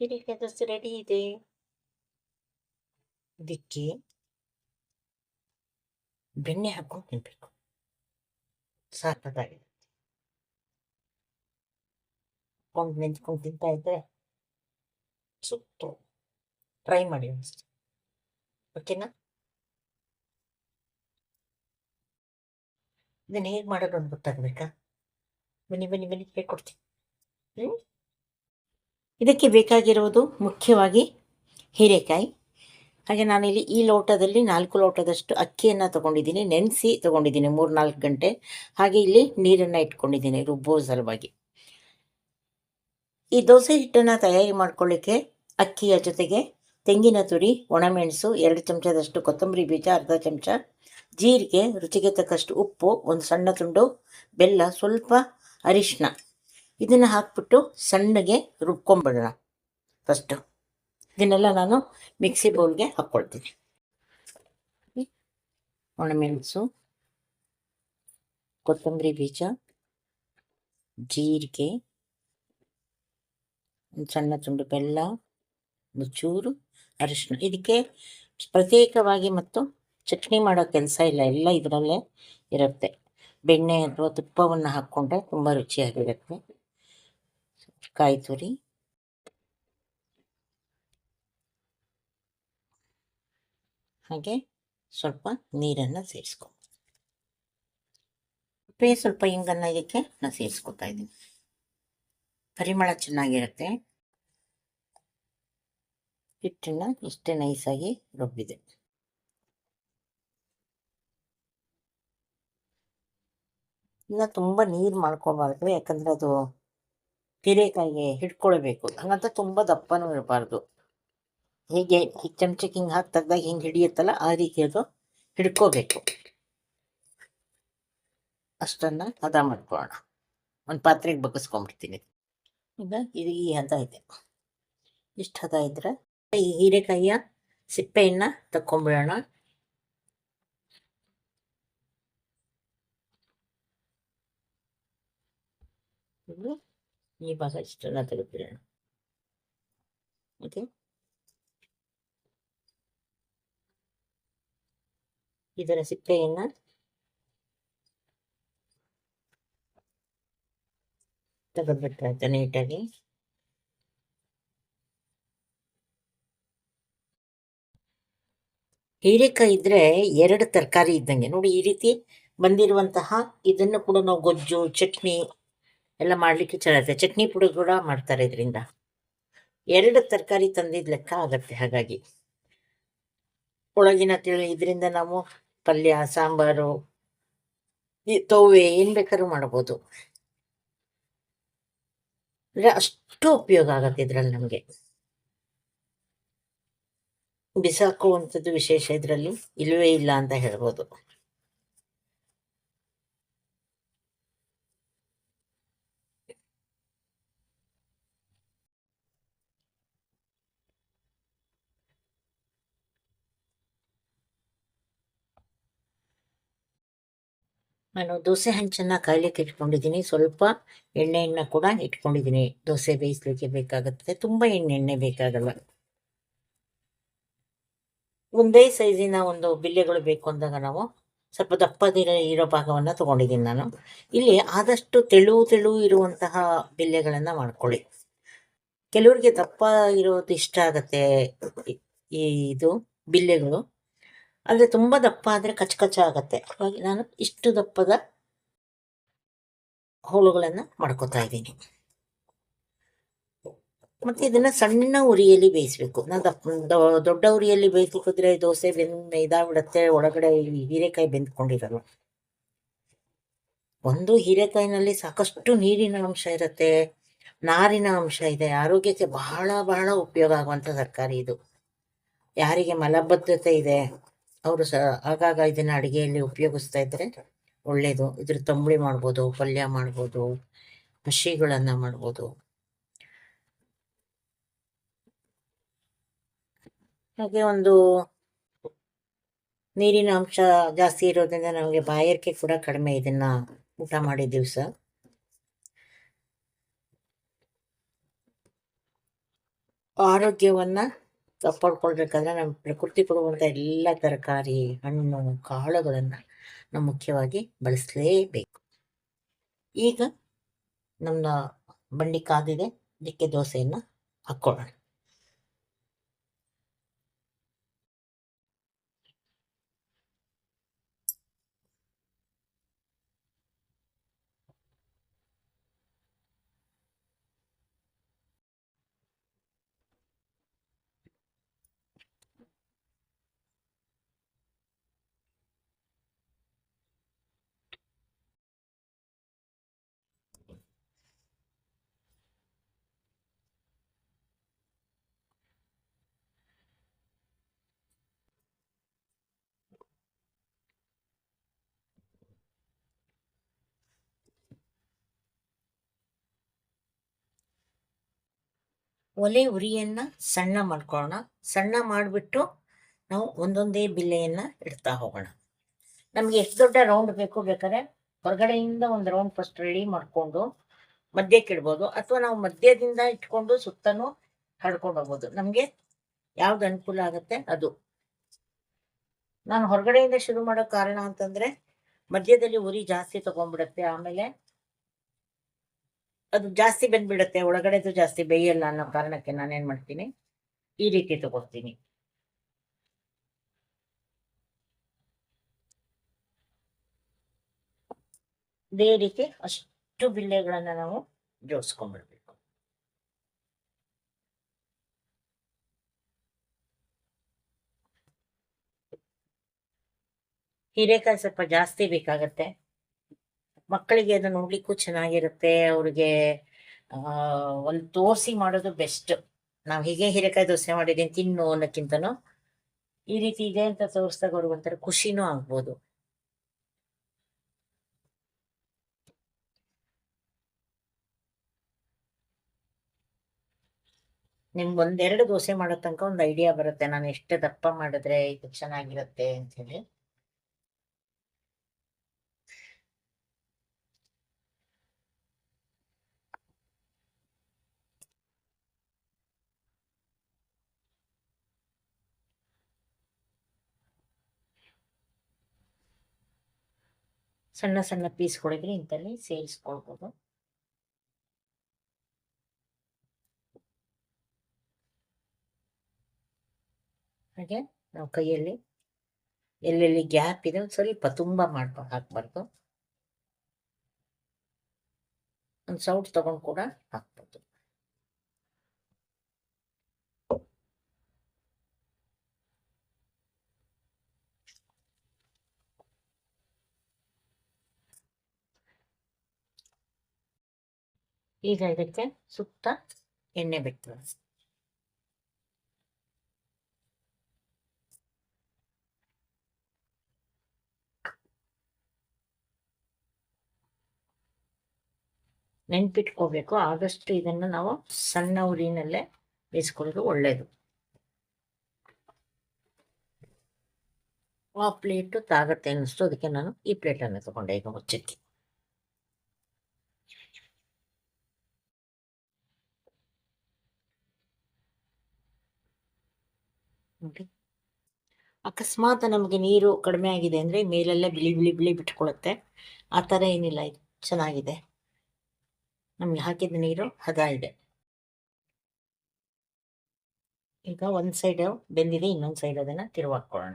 ಹೀರೆಕಾಯಿ ದೋಸೆ ರೆಡಿ ಇದೆ ಇದಕ್ಕೆ ಬೆಣ್ಣೆ ಹಾಕೊಂಡು ತಿನ್ಬೇಕು ಸಾಕಾಗಿದೆ ಕೊಂಡು ನೆಂಚ್ಕೊಂಡು ತಿಂತಾ ಇದ್ರೆ ಸುತ್ತು ಟ್ರೈ ಮಾಡಿ ಅನಿಸ್ತು ಓಕೆನಾ ಇದನ್ನು ಹೇಗೆ ಮಾಡೋದು ಅಂತ ಗೊತ್ತಾಗಬೇಕಾ ಬನ್ನಿ ಬನ್ನಿ ಬನ್ನಿ ಹೇಳ್ಕೊಡ್ತೀನಿ ಹ್ಞೂ ಇದಕ್ಕೆ ಬೇಕಾಗಿರುವುದು ಮುಖ್ಯವಾಗಿ ಹೀರೆಕಾಯಿ. ಹಾಗೆ ನಾನಿಲ್ಲಿ ಈ ಲೋಟದಲ್ಲಿ ನಾಲ್ಕು ಲೋಟದಷ್ಟು ಅಕ್ಕಿಯನ್ನು ತಗೊಂಡಿದ್ದೀನಿ, ನೆನೆಸಿ ತಗೊಂಡಿದ್ದೀನಿ ಮೂರು ನಾಲ್ಕು ಗಂಟೆ. ಹಾಗೆ ಇಲ್ಲಿ ನೀರನ್ನು ಇಟ್ಕೊಂಡಿದ್ದೀನಿ ರುಬ್ಬೋ ಸಲುವಾಗಿ. ಈ ದೋಸೆ ಹಿಟ್ಟನ್ನು ತಯಾರಿ ಮಾಡ್ಕೊಳ್ಳಿಕ್ಕೆ ಅಕ್ಕಿಯ ಜೊತೆಗೆ ತೆಂಗಿನ ತುರಿ, ಒಣಮೆಣಸು, ಎರಡು ಚಮಚದಷ್ಟು ಕೊತ್ತಂಬರಿ ಬೀಜ, ಅರ್ಧ ಚಮಚ, ಜೀರಿಗೆ, ರುಚಿಗೆ ತಕ್ಕಷ್ಟು ಉಪ್ಪು, ಒಂದು ಸಣ್ಣ ತುಂಡು, ಬೆಲ್ಲ, ಸ್ವಲ್ಪ ಅರಿಶಿನ ಇದನ್ನು ಹಾಕ್ಬಿಟ್ಟು ಸಣ್ಣಗೆ ರುಬ್ಕೊಂಬಿಡೋಣ ಫಸ್ಟು ಇದನ್ನೆಲ್ಲ ನಾನು ಮಿಕ್ಸಿ ಬೌಲ್ಗೆ ಹಾಕ್ಕೊಳ್ತೀನಿ ಒಣಮೆಣಸು, ಕೊತ್ತಂಬರಿ ಬೀಜ, ಜೀರಿಗೆ, ಒಂದು ಸಣ್ಣ ತುಂಡು ಬೆಲ್ಲ, ಒಂದು ಚೂರು ಅರಿಶಿನ ಇದಕ್ಕೆ ಪ್ರತ್ಯೇಕವಾಗಿ ಮತ್ತು ಚಟ್ನಿ ಮಾಡೋ ಕೆಲಸ ಇಲ್ಲ, ಎಲ್ಲ ಇದರಲ್ಲೇ ಇರುತ್ತೆ. ಬೆಣ್ಣೆ ಅಥವಾ ತುಪ್ಪವನ್ನು ಹಾಕ್ಕೊಂಡ್ರೆ ತುಂಬ ರುಚಿಯಾಗಿರುತ್ತೆ. ಕಾಯಿ ತುರಿ ಹಾಗೆ ಸ್ವಲ್ಪ ನೀರನ್ನು ಸೇರಿಸ್ಕೊ ಪೇ ಸ್ವಲ್ಪ ಹಿಂಗನ್ನು ಇದಕ್ಕೆ ನಾನು ಸೇರಿಸ್ಕೊತಾ ಇದ್ದೀನಿ. ಪರಿಮಳ ಚೆನ್ನಾಗಿರುತ್ತೆ. ಹಿಟ್ಟನ್ನು ಇಷ್ಟೇ ನೈಸಾಗಿ ರುಬ್ಬಿದೆ. ಇನ್ನು ತುಂಬ ನೀರು ಮಾಡ್ಕೋಬಾರ್ದು, ಯಾಕಂದರೆ ಅದು ಹೀರೆಕಾಯಿಗೆ ಹಿಡ್ಕೊಳ್ಬೇಕು. ಹಂಗಂತ ತುಂಬ ದಪ್ಪನೂ ಇರಬಾರ್ದು. ಹೀಗೆ ಈ ಚಮಚಕ್ಕೆ ಹಿಂಗೆ ಹಾಕಿ ತೆಗ್ದಾಗ ಹಿಂಗೆ ಹಿಡಿಯುತ್ತಲ್ಲ, ಆ ರೀತಿ ಅದು ಹಿಡ್ಕೋಬೇಕು. ಅಷ್ಟನ್ನು ಹದ ಮಾಡ್ಕೊಳ್ಳೋಣ. ಒಂದು ಪಾತ್ರೆಗೆ ಬಗ್ಗಿಸ್ಕೊಂಡ್ಬಿಡ್ತೀನಿ ಈಗ ಇದು ಈ ಹದ ಇದೆ. ಇಷ್ಟು ಹದ ಇದ್ರೆ ಈ ಹೀರೆಕಾಯಿಯ ಸಿಪ್ಪೆಯನ್ನು ತಕ್ಕೊಂಬಿಡೋಣ. ಈ ಭಾಗ ಇಷ್ಟನ್ನ ತೆಗೆದ್ಬಿಡೋಣ. ಓಕೆ ಇದರ ಸಿಪ್ಪೆಯನ್ನ ತೆಗೆದ್ಬಿಟ್ರಾಯ್ತು ನೀಟಾಗಿ. ಹೀರೆಕಾಯಿ ಇದ್ರೆ ಎರಡು ತರಕಾರಿ ಇದ್ದಂಗೆ. ನೋಡಿ ಈ ರೀತಿ ಬಂದಿರುವಂತಹ ಇದನ್ನು ಕೂಡ ನಾವು ಗೊಜ್ಜು, ಚಟ್ನಿ ಎಲ್ಲ ಮಾಡಲಿಕ್ಕೆ ಚೆನ್ನಾಗಿರುತ್ತೆ ಚಟ್ನಿ ಪುಡಿ ಕೂಡ ಮಾಡ್ತಾರೆ ಇದರಿಂದ. ಎರಡು ತರಕಾರಿ ತಂದಿದ್ದ ಲೆಕ್ಕ ಆಗತ್ತೆ ಹಾಗಾಗಿ. ಒಳಗಿನ ತಿಳಿ, ಇದರಿಂದ ನಾವು ಪಲ್ಯ, ಸಾಂಬಾರು ತೋವೆ ಏನು ಬೇಕಾದ್ರೂ ಮಾಡ್ಬೋದು. ಅಂದರೆ ಅಷ್ಟು ಉಪಯೋಗ ಆಗತ್ತೆ ಇದರಲ್ಲಿ ನಮಗೆ. ಬಿಸಾಕುವಂಥದ್ದು ವಿಶೇಷ ಇದರಲ್ಲಿ ಇಲ್ಲವೇ ಇಲ್ಲ ಅಂತ ಹೇಳ್ಬೋದು. ನಾನು ದೋಸೆ ಹಂಚನ್ನು ಕಾಯ್ಲಿಕ್ಕೆ ಇಟ್ಕೊಂಡಿದ್ದೀನಿ. ಸ್ವಲ್ಪ ಎಣ್ಣೆಯನ್ನು ಕೂಡ ಇಟ್ಕೊಂಡಿದ್ದೀನಿ. ದೋಸೆ ಬೇಯಿಸಲಿಕ್ಕೆ ಬೇಕಾಗುತ್ತೆ. ತುಂಬ ಎಣ್ಣೆ ಎಣ್ಣೆ ಬೇಕಾಗಲ್ಲ ಒಂದೇ ಸೈಜಿನ ಒಂದು ಬಿಲ್ಲೆಗಳು ಬೇಕು ಅಂದಾಗ ನಾವು ಸ್ವಲ್ಪ ದಪ್ಪದಿರ ಇರೋ ಭಾಗವನ್ನು ತೊಗೊಂಡಿದ್ದೀನಿ ನಾನು. ಇಲ್ಲಿ ಆದಷ್ಟು ತೆಳು ತೆಳು ಇರುವಂತಹ ಬಿಲ್ಲೆಗಳನ್ನು ಮಾಡ್ಕೊಳ್ಳಿ. ಕೆಲವರಿಗೆ ದಪ್ಪ ಇರೋದು ಇಷ್ಟ ಆಗತ್ತೆ ಈ ಇದು ಬಿಲ್ಲೆಗಳು. ಆದರೆ ತುಂಬ ದಪ್ಪ ಆದರೆ ಕಚ್ಚ ಕಚ್ಚ ಆಗುತ್ತೆ. ಹಾಗಾಗಿ ನಾನು ಇಷ್ಟು ದಪ್ಪದ ಹೋಳುಗಳನ್ನು ಮಾಡ್ಕೋತಾ ಇದ್ದೀನಿ. ಮತ್ತು ಇದನ್ನು ಸಣ್ಣ ಉರಿಯಲ್ಲಿ ಬೇಯಿಸಬೇಕು. ನಾನು ದಪ್ಪ ದೊಡ್ಡ ಉರಿಯಲ್ಲಿ ಬೇಯಿಸಿದ್ರೆ ದೋಸೆ ಬೆಂದ, ಇದಾಗ್ಬಿಡತ್ತೆ, ಒಳಗಡೆ ಹೀರೆಕಾಯಿ ಬೆಂದ್ಕೊಂಡಿರಲ್ಲ. ಒಂದು ಹೀರೆಕಾಯಿನಲ್ಲಿ ಸಾಕಷ್ಟು ನೀರಿನ ಅಂಶ ಇರುತ್ತೆ, ನಾರಿನ ಅಂಶ ಇದೆ, ಆರೋಗ್ಯಕ್ಕೆ ಬಹಳ ಬಹಳ ಉಪಯೋಗ ಆಗುವಂಥ ತರಕಾರಿ ಇದು. ಯಾರಿಗೆ ಮಲಬದ್ಧತೆ ಇದೆ ಅವರು ಸಹ ಆಗಾಗ ಇದನ್ನ ಅಡುಗೆಯಲ್ಲಿ ಉಪಯೋಗಿಸ್ತಾ ಇದ್ದರೆ ಒಳ್ಳೇದು. ಇದ್ರ ತಂಬುಳಿ ಮಾಡ್ಬೋದು, ಪಲ್ಯ ಮಾಡ್ಬೋದು ಹಸಿಗಳನ್ನು ಮಾಡ್ಬೋದು. ಹಾಗೆ ಒಂದು ನೀರಿನ ಅಂಶ ಜಾಸ್ತಿ ಇರೋದ್ರಿಂದ ನಮಗೆ ಬಾಯಾರಿಕೆ ಕೂಡ ಕಡಿಮೆ ಇದನ್ನ ಊಟ ಮಾಡಿ ದಿವಸ. ಆರೋಗ್ಯವನ್ನ ಕಾಪಾಡ್ಕೊಳ್ಬೇಕಾದ್ರೆ ನಮ್ಮ ಪ್ರಕೃತಿ ಕೊಡುವಂಥ ಎಲ್ಲ ತರಕಾರಿ ಹಣ್ಣು ಕಾಳುಗಳನ್ನ ನಾವು ಮುಖ್ಯವಾಗಿ ಬಳಸಲೇಬೇಕು. ಈಗ ನಮ್ಮ ಬಂಡಿ ಕಾದಿದೆ, ಇದಕ್ಕೆ ದೋಸೆಯನ್ನ ಹಾಕ್ಕೊಳ್ಳೋಣ. ಒಲೆ ಉರಿಯನ್ನು ಸಣ್ಣ ಮಾಡ್ಕೊಳ್ಳೋಣ ಸಣ್ಣ ಮಾಡಿಬಿಟ್ಟು ನಾವು ಒಂದೊಂದೇ ಬಿಲ್ಲೆಯನ್ನು ಇಡ್ತಾ ಹೋಗೋಣ. ನಮಗೆ ಎಷ್ಟು ದೊಡ್ಡ ರೌಂಡ್ ಬೇಕು ಬೇಕಾದ್ರೆ ಹೊರಗಡೆಯಿಂದ ಒಂದು ರೌಂಡ್ ಫಸ್ಟ್ ರೆಡಿ ಮಾಡಿಕೊಂಡು ಮಧ್ಯಕ್ಕೆ ಇಡ್ಬೋದು. ಅಥವಾ ನಾವು ಮಧ್ಯದಿಂದ ಇಟ್ಕೊಂಡು ಸುತ್ತನೂ ಹರಡ್ಕೊಂಡು ಹೋಗ್ಬೋದು. ನಮಗೆ ಯಾವ್ದು ಅನುಕೂಲ ಆಗುತ್ತೆ ಅದು. ನಾನು ಹೊರಗಡೆಯಿಂದ ಶುರು ಮಾಡೋ ಕಾರಣ ಅಂತಂದ್ರೆ ಮಧ್ಯದಲ್ಲಿ ಉರಿ ಜಾಸ್ತಿ ತಗೊಂಡ್ಬಿಡುತ್ತೆ. ಆಮೇಲೆ ಅದು ಜಾಸ್ತಿ ಬೆಂದ್ಬಿಡುತ್ತೆ, ಒಳಗಡೆದು ಜಾಸ್ತಿ ಬೇಯಲ್ಲ ಅನ್ನೋ ಕಾರಣಕ್ಕೆ ನಾನೇನ್ ಮಾಡ್ತೀನಿ? ಈ ರೀತಿ ತಗೋತೀನಿ. ಇದೇ ರೀತಿ ಅಷ್ಟು ಬಿಲ್ಲೆಗಳನ್ನ ನಾವು ಜೋಡಿಸ್ಕೊಂಡ್ಬಿಡ್ಬೇಕು. ಹೀರೆಕಾಯಿ ಸ್ವಲ್ಪ ಜಾಸ್ತಿ ಬೇಕಾಗತ್ತೆ. ಮಕ್ಕಳಿಗೆ ಅದು ನೋಡ್ಲಿಕ್ಕೂ ಚೆನ್ನಾಗಿರುತ್ತೆ, ಅವ್ರಿಗೆ ಒಂದು ತೋರಿಸಿ ಮಾಡೋದು ಬೆಸ್ಟ್. ನಾವು ಹೀಗೆ ಹೀರೆಕಾಯಿ ದೋಸೆ ಮಾಡಿದ್ದೀನಿ ತಿನ್ನು ಅನ್ನೋಕ್ಕಿಂತನೂ ಈ ರೀತಿ ಇದೆ ಅಂತ ತೋರಿಸ್ದಾಗ ಅವ್ರಿಗೆ ಒಂಥರ ಖುಷಿನೂ ಆಗ್ಬೋದು. ನಿಮ್ಗೆ ಒಂದೆರಡು ದೋಸೆ ಮಾಡೋ ತನಕ ಒಂದು ಐಡಿಯಾ ಬರುತ್ತೆ. ನಾನು ಎಷ್ಟು ದಪ್ಪ ಮಾಡಿದ್ರೆ ಇದು ಚೆನ್ನಾಗಿರುತ್ತೆ ಅಂತ ಹೇಳಿ ಸಣ್ಣ ಸಣ್ಣ ಪೀಸ್ಗಳಿದ್ರೆ ಇಂಥಲ್ಲಿ ಸೇರಿಸ್ಕೊಳ್ಬೋದು ಹಾಗೆ ನಾವು ಕೈಯಲ್ಲಿ ಎಲ್ಲೆಲ್ಲಿ ಗ್ಯಾಪ್ ಇದೆ ಒಂದು ಸ್ವಲ್ಪ ತುಂಬ ಮಾಡ್ಕೊಂಡು ಹಾಕ್ಬಾರ್ದು. ಒಂದು ಸೌಟ್ ತಗೊಂಡು ಕೂಡ ಹಾಕ್ಬೋದು. ಈಗ ಇದಕ್ಕೆ ಸುತ್ತ ಎಣ್ಣೆ ಬಿಟ್ಟು. ನೆನ್ಪಿಟ್ಕೋಬೇಕು, ಆದಷ್ಟು ಇದನ್ನು ನಾವು ಸಣ್ಣ ಉರಿನಲ್ಲೇ ಬೇಯಿಸ್ಕೊಳ್ಳೋದು ಒಳ್ಳೆಯದು ಆ ಪ್ಲೇಟು ತಾಗತ್ತೆ ಅನ್ನಿಸ್ತು, ಅದಕ್ಕೆ ನಾನು ಈ ಪ್ಲೇಟನ್ನು ತಗೊಂಡೆ ಈಗ ಮುಚ್ಚಕ್ಕೆ ನೋಡಿ. ಅಕಸ್ಮಾತ್ ನಮಗೆ ನೀರು ಕಡಿಮೆ ಆಗಿದೆ ಅಂದ್ರೆ ಮೇಲೆಲ್ಲ ಬಿಳಿ ಬಿಳಿ ಬಿಳಿ ಬಿಟ್ಕೊಳ್ಳುತ್ತೆ ಆ ಥರ ಏನಿಲ್ಲ ಚೆನ್ನಾಗಿದೆ. ನಮಗೆ ಹಾಕಿದ ನೀರು ಹದ ಇದೆ ಈಗ ಒಂದು ಸೈಡ್ ಬೆಂದಿದೆ, ಇನ್ನೊಂದು ಸೈಡ್ ಅದನ್ನ ತಿರುವಾಕೊಳ್ಳೋಣ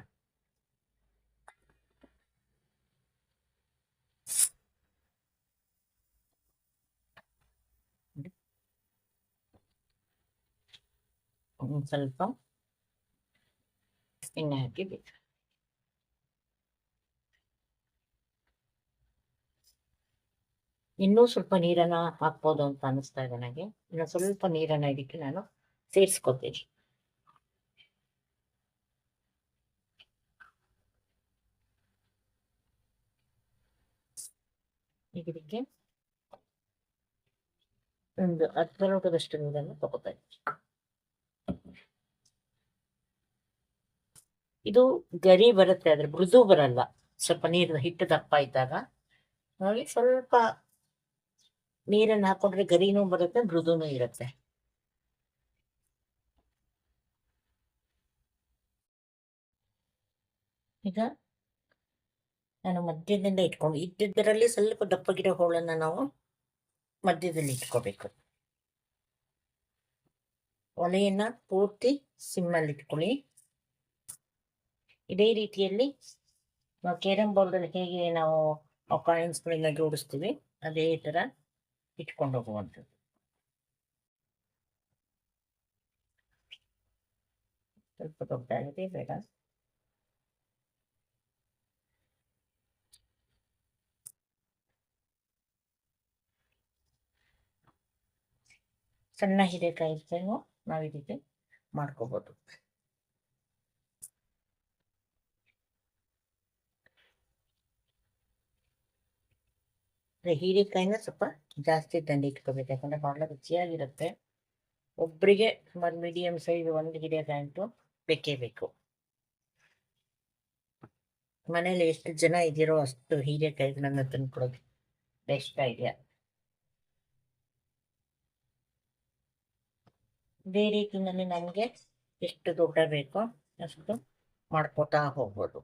ಸ್ವಲ್ಪ ಎಣ್ಣೆ ಹಾಕಿ ಇನ್ನೂ ಸ್ವಲ್ಪ ನೀರನ್ನ ಹಾಕ್ಬೋದು ಅಂತ ಅನಿಸ್ತಾ ಇದೆ ನನಗೆ. ಇನ್ನು ಸ್ವಲ್ಪ ನೀರನ್ನ ಇದಕ್ಕೆ ನಾನು ಸೇರಿಸ್ಕೊತೀನಿ. ಈಗ ಇದಕ್ಕೆ ಒಂದು ಅರ್ಧ ಲೋಟದಷ್ಟು ನೀರನ್ನು ತಗೋತಾ ಇದ್ದೀನಿ. ಇದು ಗರಿ ಬರುತ್ತೆ ಆದ್ರೆ ಮೃದು ಬರಲ್ಲ. ಸ್ವಲ್ಪ ನೀರಿನ ಹಿಟ್ಟು ದಪ್ಪ ಇದ್ದಾಗ. ನೋಡಿ, ಸ್ವಲ್ಪ ನೀರನ್ನು ಹಾಕೊಂಡ್ರೆ ಗರಿನೂ ಬರುತ್ತೆ, ಮೃದುನೂ ಇರುತ್ತೆ. ಈಗ ನಾನು ಮಧ್ಯದಿಂದ ಇಟ್ಕೊಂಡು ಇದ್ದಿದ್ದರಲ್ಲಿ ಸ್ವಲ್ಪ ದಪ್ಪ ಗಿಡ ಹೋಳನ್ನ ನಾವು ಮಧ್ಯದಲ್ಲಿ ಇಟ್ಕೋಬೇಕು. ಒಲೆಯನ್ನ ಪೂರ್ತಿ ಸಿಮ್ಮಲ್ಲಿ ಇಟ್ಕೊಳ್ಳಿ ಇದೇ ರೀತಿಯಲ್ಲಿ ಕೇರಂ ಬೋರ್ಡಲ್ಲಿ ಹೇಗೆ ನಾವು ಕಾಯಿನ್ಸ್ಗಳನ್ನ ಜೋಡಿಸ್ತೀವಿ, ಅದೇ ಥರ ಇಟ್ಕೊಂಡು ಹೋಗುವಂಥದ್ದು. ಸ್ವಲ್ಪ ದೊಡ್ಡದಾಗಿದೆ, ಬೇಡ. ಸಣ್ಣ ಹಿರೇಕಾಯಿ ನಾವು ಇದಕ್ಕೆ ಮಾಡ್ಕೋಬೋದು. ಅಂದ್ರೆ ಹೀರೆಕಾಯಿನ ಸ್ವಲ್ಪ ಜಾಸ್ತಿ ತಂದು ಇಟ್ಕೋಬೇಕು. ಯಾಕಂದ್ರೆ ಬಹಳ ರುಚಿಯಾಗಿರುತ್ತೆ. ಒಬ್ಬರಿಗೆ ಸುಮಾರು ಮೀಡಿಯಂ ಸೈಜ್ ಒಂದು ಹೀರೆಕಾಯಿ ಅಂತೂ ಬೇಕೇ ಬೇಕು. ಮನೇಲಿ ಎಷ್ಟು ಜನ ಇದ್ದೀರೋ ಅಷ್ಟು ಹೀರೆಕಾಯಿಗಳನ್ನ ತಂದ್ಕೊಡೋದು ಬೆಸ್ಟ್ ಐಡಿಯಾ ಇದೇ ರೀತಿಯಲ್ಲಿ ನಮಗೆ ಎಷ್ಟು ದೊಡ್ಡ ಬೇಕೋ ಅಷ್ಟು ಮಾಡ್ಕೋತಾ ಹೋಗ್ಬೋದು.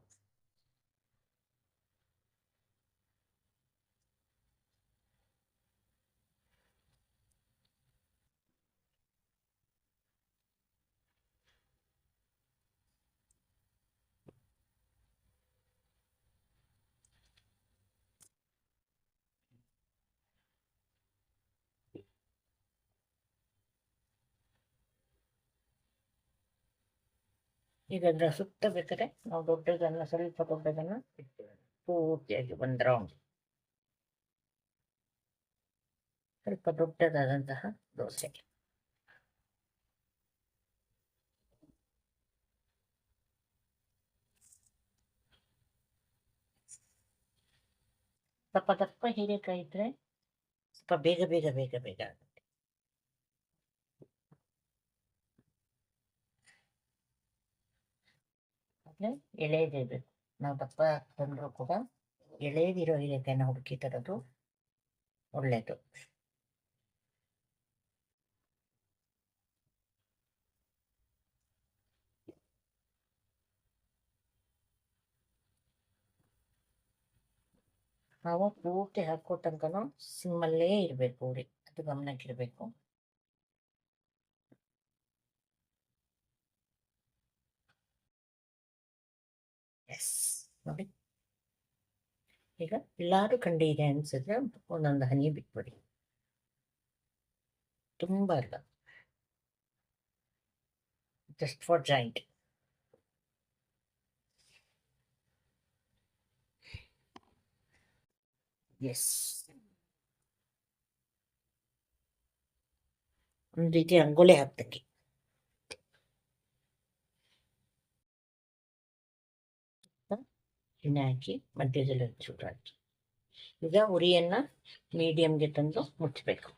ಈಗ ಅದರ ಸುತ್ತ ಬೇಕಾದ್ರೆ ನಾವು ದೊಡ್ಡದನ್ನ, ಸ್ವಲ್ಪ ದೊಡ್ಡದನ್ನ ಪೂರ್ತಿಯಾಗಿ ಒಂದು ರೌಂಡ್ ಸ್ವಲ್ಪ ದೊಡ್ಡದಾದಂತಹ ದೋಸೆ. ಸ್ವಲ್ಪ ದಪ್ಪ ಹೀರೆಕಾಯಿ ಇದ್ರೆ ಸ್ವಲ್ಪ ಬೇಗ ಬೇಗ ಬೇಗ ಬೇಗ ಆಗುತ್ತೆ. ಅಂದ್ರೆ ಎಳೆಯದೇಬೇಕು ನಾವು ದಪ್ಪ ತಂದರೂ ಕೂಡ ಎಳೆದಿರೋ ಹೀರೆಕಾಯಿನ ಹುಡುಕಿ ತರೋದು ಒಳ್ಳೆಯದು ನಾವು ಪೂರ್ತಿ ಹಾಕೋ ತನಕನೂ ಸಿಮ್ಮಲ್ಲೇ ಇರಬೇಕು ಉರಿ ಅದು ಗಮನಕ್ಕಿರಬೇಕು ನೋಡಿ ಈಗ ಎಲ್ಲಾರು ಕಂಡಿದೆ ಅನ್ಸಿದ್ರೆ ಒಂದೊಂದು ಹನಿ ಬಿಟ್ಬಿಡಿ ತುಂಬ ಅಲ್ಲ ಜಸ್ಟ್ ಫಾರ್ ಜಾಯಿಂಟ್ ಎಸ್ ಒಂದು ರೀತಿ ರಂಗೋಲಿ ಹಾಕ್ತಕ್ಕೆ ಎಣ್ಣೆ ಹಾಕಿ ಮಧ್ಯದಲ್ಲಿ ಚೂರು ಈಗ ಉರಿಯನ್ನ ಮೀಡಿಯಮ್ಗೆ ತಂದು ಮುಚ್ಚಬೇಕು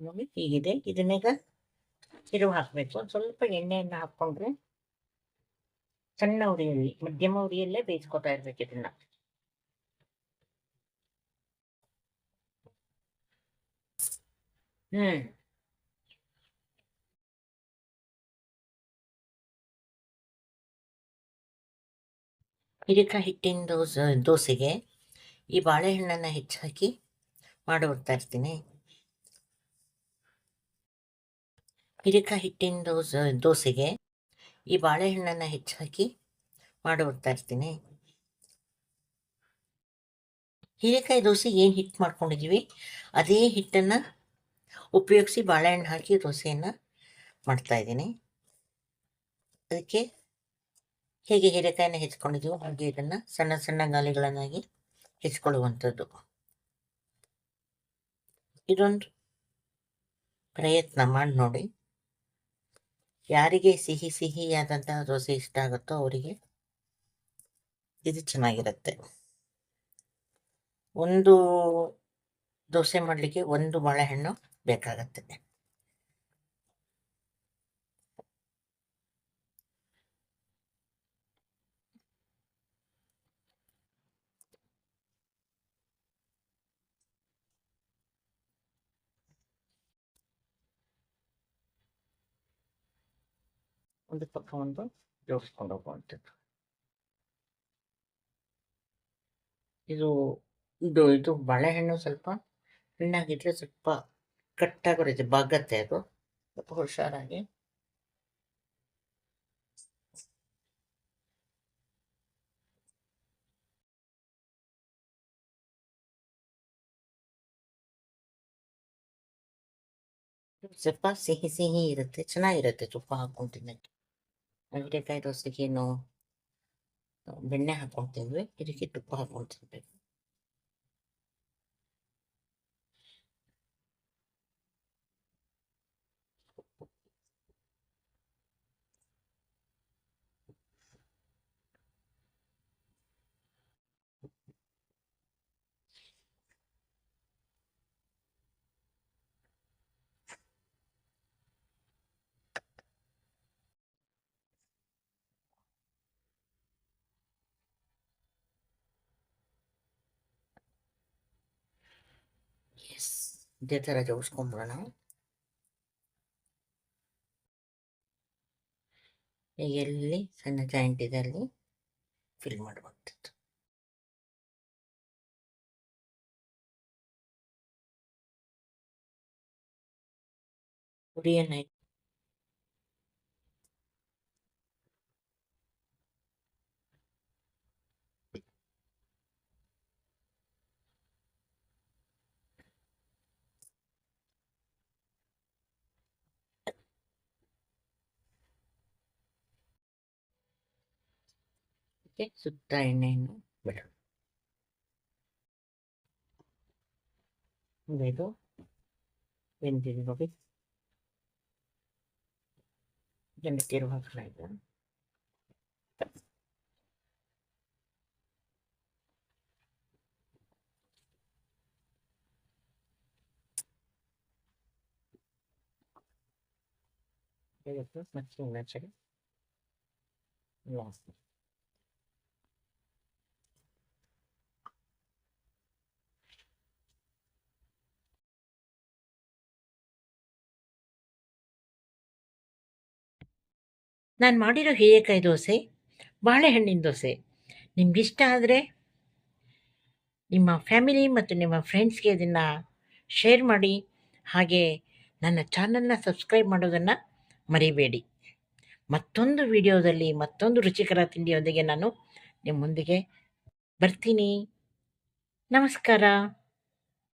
ನೋಡಿ, ಹೀಗಿದೆ. ಇದನ್ನೀಗ ತಿರುವು ಹಾಕಬೇಕು. ಒಂದು ಸ್ವಲ್ಪ ಎಣ್ಣೆಯನ್ನು ಹಾಕ್ಕೊಂಡ್ರೆ ಸಣ್ಣ ಉರಿಯಲ್ಲಿ ಮಧ್ಯಮ ಉರಿಯಲ್ಲೇ ಬೇಯಿಸ್ಕೊತಾ ಇರ್ಬೇಕು ಇದನ್ನ. ಹ್ಮ್. ಹಿರಿಕಾಯಿ ಹಿಟ್ಟಿನ ದೋಸೆ ದೋಸೆಗೆ ಈ ಬಾಳೆಹಣ್ಣನ್ನು ಹೆಚ್ಚಾಕಿ ಮಾಡಿಬಿಡ್ತಾ ಇರ್ತೀನಿ. ಹಿರಿಕಾಯಿ ಹಿಟ್ಟಿನ ದೋಸೆ ದೋಸೆಗೆ ಈ ಬಾಳೆಹಣ್ಣನ್ನು ಹೆಚ್ಚಾಕಿ ಮಾಡಿಬಿಡ್ತಾ ಇರ್ತೀನಿ. ಹೀರೆಕಾಯಿ ದೋಸೆ ಏನು ಹಿಟ್ಟು ಮಾಡ್ಕೊಂಡಿದ್ದೀವಿ ಅದೇ ಹಿಟ್ಟನ್ನು ಉಪಯೋಗಿಸಿ ಬಾಳೆಹಣ್ಣು ಹಾಕಿ ದೋಸೆಯನ್ನು ಮಾಡ್ತಾ ಇದ್ದೀನಿ. ಅದಕ್ಕೆ ಹೇಗೆ ಹೀರೆಕಾಯಿನ ಹೆಚ್ಕೊಂಡಿದ್ದೀವೋ ಹಾಗೆ ಇದನ್ನು ಸಣ್ಣ ಸಣ್ಣ ಗಾಲಿಗಳನ್ನಾಗಿ ಹೆಚ್ಕೊಳ್ಳುವಂಥದ್ದು ಇದೊಂದು ಪ್ರಯತ್ನ ಮಾಡಿ ನೋಡಿ. ಯಾರಿಗೆ ಸಿಹಿ ಸಿಹಿಯಾದಂತಹ ದೋಸೆ ಇಷ್ಟ ಆಗುತ್ತೋ ಅವರಿಗೆ ಇದು ಚೆನ್ನಾಗಿರುತ್ತೆ. ಒಂದು ದೋಸೆ ಮಾಡಲಿಕ್ಕೆ ಒಂದು ಬಾಳೆಹಣ್ಣು ಬೇಕಾಗತ್ತೆ. ಒಂದು ಪಕ್ಕ ಒಂದು ಜೋಡಿಸ್ಕೊಂಡು ಹೋಗುವಂಥದ್ದು ಇದು ಇದು ಇದು ಬಾಳೆಹಣ್ಣು ಸ್ವಲ್ಪ ಹಣ್ಣಾಗಿದ್ರೆ ಸ್ವಲ್ಪ ಕಟ್ಟಾಗೋ ರೀತಿ ಬಗ್ಗತ್ತೆ ಅದು. ಸ್ವಲ್ಪ ಹುಷಾರಾಗಿ. ಸ್ವಲ್ಪ ಸಿಹಿ ಸಿಹಿ ಇರುತ್ತೆ, ಚೆನ್ನಾಗಿರುತ್ತೆ ತುಪ್ಪ ಹಾಕೊಂಡು ತಿನ್ನಕ್ಕೆ. ಅವರೆಕಾಯಿ ದೋಸೆಗೆ ಏನು ಬೆಣ್ಣೆ ಹಾಕೊಂಡು ತಿಂದ್ವಿ ಇದಕ್ಕೆ ತುಪ್ಪ ಹಾಕೊಂಡು ಇದೇ ಥರ ಜೋಡಿಸ್ಕೊಂಬಿಡೋಣ ಈಗ ಎಲ್ಲಿ ಸಣ್ಣ ಜಾಯಿಂಟ್ ಇದೆ ಅಲ್ಲಿ ಫಿಲ್ ಮಾಡಬೇಕಿತ್ತು ಪುಡಿಯನ್ನು ಇದಕ್ಕೆ ಸುತ್ತ ಎಣ್ಣೆಯನ್ನು ಬಿಡೋಣ ಈಗ ಇದು ಬೆಂದಿದೆ ನೋಡಿ ಇದನ್ನು ತಿರುವು ಹಾಕ್ತಾ ಇದ್ದೇನೆ ಇವತ್ತು ಮತ್ತೆ ಇನ್ನೊಂದ್ಸರಿ ಲಾಸ್ಟ್ ನಾನು ಮಾಡಿರೋ ಹೀರೆಕಾಯಿ ದೋಸೆ? ಬಾಳೆಹಣ್ಣಿನ ದೋಸೆ. ನಿಮಗಿಷ್ಟ ಆದರೆ ನಿಮ್ಮ ಫ್ಯಾಮಿಲಿ ಮತ್ತು ನಿಮ್ಮ ಫ್ರೆಂಡ್ಸ್ಗೆ ಇದನ್ನು ಶೇರ್ ಮಾಡಿ. ಹಾಗೆ ನನ್ನ ಚಾನಲ್ನ ಸಬ್ಸ್ಕ್ರೈಬ್ ಮಾಡೋದನ್ನು ಮರಿಬೇಡಿ. ಮತ್ತೊಂದು ವಿಡಿಯೋದಲ್ಲಿ ಮತ್ತೊಂದು ರುಚಿಕರ ತಿಂಡಿಯೊಂದಿಗೆ ನಾನು ನಿಮ್ಮೊಂದಿಗೆ ಬರ್ತೀನಿ. ನಮಸ್ಕಾರ.